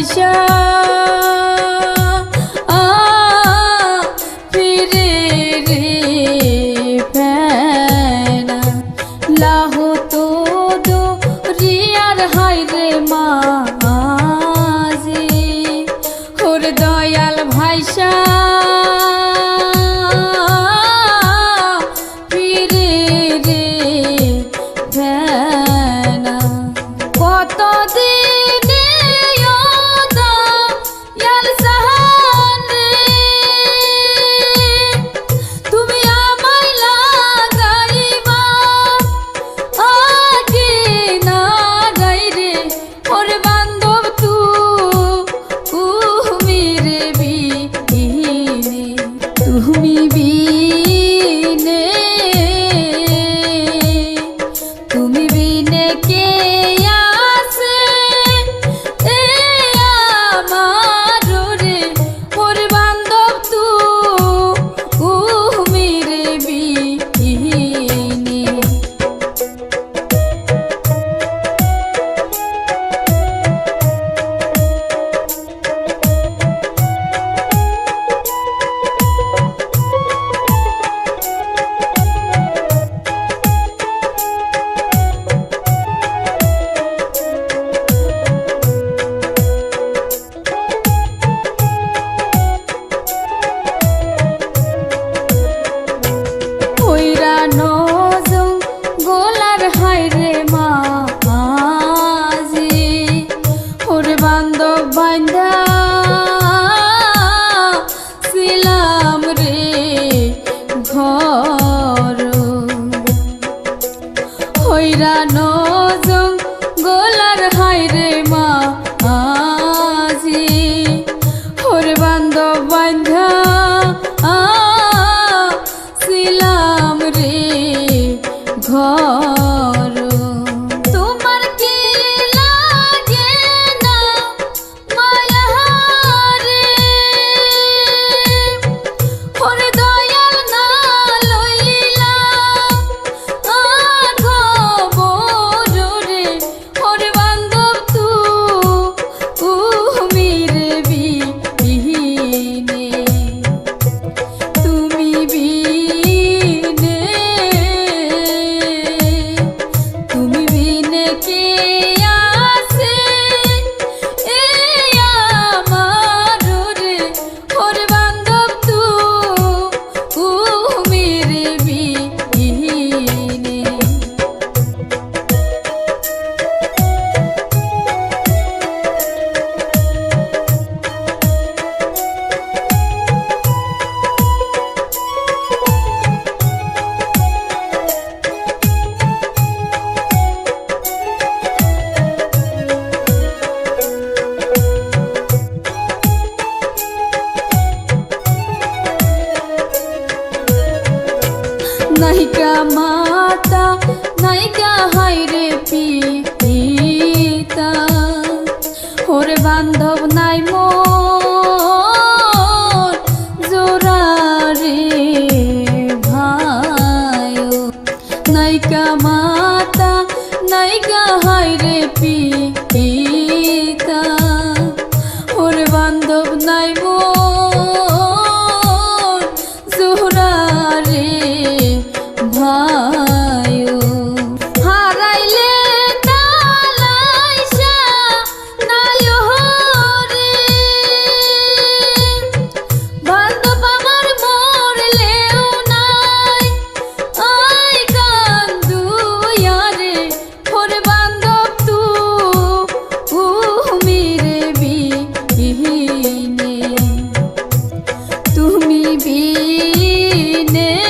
আশা ফিরে রে ফেনা লাহ তো দো রিয়ার হাই মা। থাইকা হয় রে পিতা ওরে বান্ধব নাই মোর জোরা ভাই। নাইকা মাতা নাইকা হয় রে পিতা দিনে